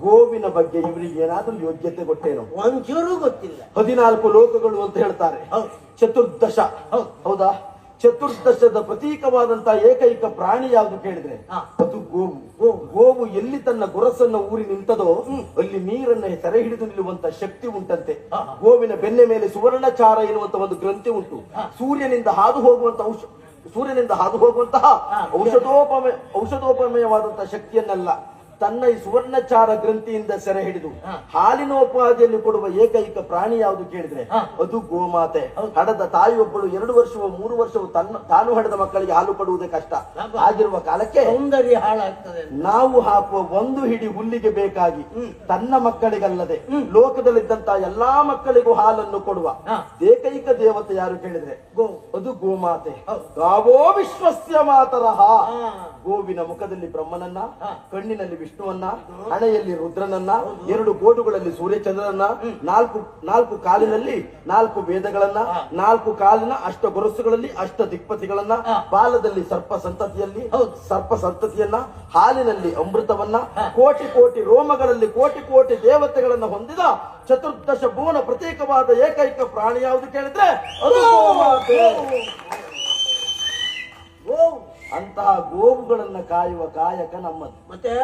ಗೋವಿನ ಬಗ್ಗೆ ಇವರಿಗೆ ಏನಾದ್ರೂ ಯೋಗ್ಯತೆ ಗೊತ್ತೇನೋ? ಒಂಚೂರು ಗೊತ್ತಿಲ್ಲ. ಹದಿನಾಲ್ಕು ಲೋಕಗಳು ಅಂತ ಹೇಳ್ತಾರೆ. ಚತುರ್ದಶ. ಹೌದು. ಚತುರ್ದಶದ ಪ್ರತೀಕವಾದಂತಹ ಏಕೈಕ ಪ್ರಾಣಿ ಯಾವುದು ಕೇಳಿದ್ರೆ? ಅದು ಗೋವು. ಗೋವು. ಎಲ್ಲಿ ತನ್ನ ಗುರಸನ್ನ ಊರಿ ನಿಂತದೋ ಅಲ್ಲಿ ನೀರನ್ನ ಸೆರೆ ಹಿಡಿದು ನಿಲ್ಲುವಂತ ಶಕ್ತಿ ಉಂಟಂತೆ. ಗೋವಿನ ಬೆನ್ನೆ ಮೇಲೆ ಸುವರ್ಣಚಾರ ಎನ್ನುವಂತ ಒಂದು ಗ್ರಂಥಿ ಉಂಟು. ಸೂರ್ಯನಿಂದ ಹಾದು ಹೋಗುವಂತ ಔಷ ಸೂರ್ಯನಿಂದ ಹಾದು ಹೋಗುವಂತಹ ಔಷಧೋಪಮ ಔಷಧೋಪಮಯ ಔಷಧೋಪಮಯವಾದಂತಹ ಶಕ್ತಿಯನ್ನಲ್ಲ. ತನ್ನ ಈ ಸುವರ್ಣಚಾರ ಗ್ರಂಥಿಯಿಂದ ಸೆರೆ ಹಿಡಿದು ಹಾಲಿನ ಉಪಾಧಿಯಲ್ಲಿ ಕೊಡುವ ಏಕೈಕ ಪ್ರಾಣಿ ಯಾವುದು ಕೇಳಿದ್ರೆ ಅದು ಗೋಮಾತೆ. ಹಡದ ತಾಯಿಯೊಬ್ಬಳು ಎರಡು ವರ್ಷವೋ ಮೂರು ವರ್ಷವೋ ತನ್ನ ತಾನು ಹಡದ ಮಕ್ಕಳಿಗೆ ಹಾಲು ಕೊಡುವುದೇ ಕಷ್ಟ. ಆಗಿರುವ ಕಾಲಕ್ಕೆ ಸೌಂದರ್ಯ ಹಾಳಾಗ್ತದೆ ನಾವು ಹಾಕುವ ಒಂದು ಹಿಡಿ ಹುಲ್ಲಿಗೆ ಬೇಕಾಗಿ ತನ್ನ ಮಕ್ಕಳಿಗಲ್ಲದೆ ಲೋಕದಲ್ಲಿದ್ದಂತಹ ಎಲ್ಲಾ ಮಕ್ಕಳಿಗೂ ಹಾಲನ್ನು ಕೊಡುವ ಏಕೈಕ ದೇವತೆ ಯಾರು ಕೇಳಿದ್ರೆ ಗೋ. ಅದು ಗೋಮಾತೆ. ಗಾವೋ ವಿಶ್ವಸ್ಯ ಮಾತರಹ. ಗೋವಿನ ಮುಖದಲ್ಲಿ ಬ್ರಹ್ಮನನ್ನ. ಕಣ್ಣಿನಲ್ಲಿ ವಿಷ್ಣುವನ್ನ ಹಣೆಯಲ್ಲಿ ರುದ್ರನನ್ನ ಎರಡು ಗೋಡುಗಳಲ್ಲಿ ಸೂರ್ಯಚಂದ್ರನನ್ನ ನಾಲ್ಕು ನಾಲ್ಕು ಕಾಲಿನಲ್ಲಿ ನಾಲ್ಕು ವೇದಗಳನ್ನ ನಾಲ್ಕು ಕಾಲಿನ ಅಷ್ಟ ಗೊರಸುಗಳಲ್ಲಿ ಅಷ್ಟ ದಿಕ್ಪತಿಗಳನ್ನ ಬಾಲದಲ್ಲಿ ಸರ್ಪ ಸಂತತಿಯಲ್ಲಿ ಸರ್ಪ ಸಂತತಿಯನ್ನ ಹಾಲಿನಲ್ಲಿ ಅಮೃತವನ್ನ ಕೋಟಿ ಕೋಟಿ ರೋಮಗಳಲ್ಲಿ ಕೋಟಿ ಕೋಟಿ ದೇವತೆಗಳನ್ನ ಹೊಂದಿದ ಚತುರ್ದಶ ಭುವನ ಪ್ರತ್ಯೇಕವಾದ ಏಕೈಕ ಪ್ರಾಣಿ ಯಾವುದು ಕೇಳಿದ್ರೆ ಅದು ಗೋಮಾತೆ. ಗೋ ಅಂತಹ ಗೋವುಗಳನ್ನ ಕಾಯುವ ಕಾಯಕ ನಮ್ಮದು. ಮತ್ತೆ?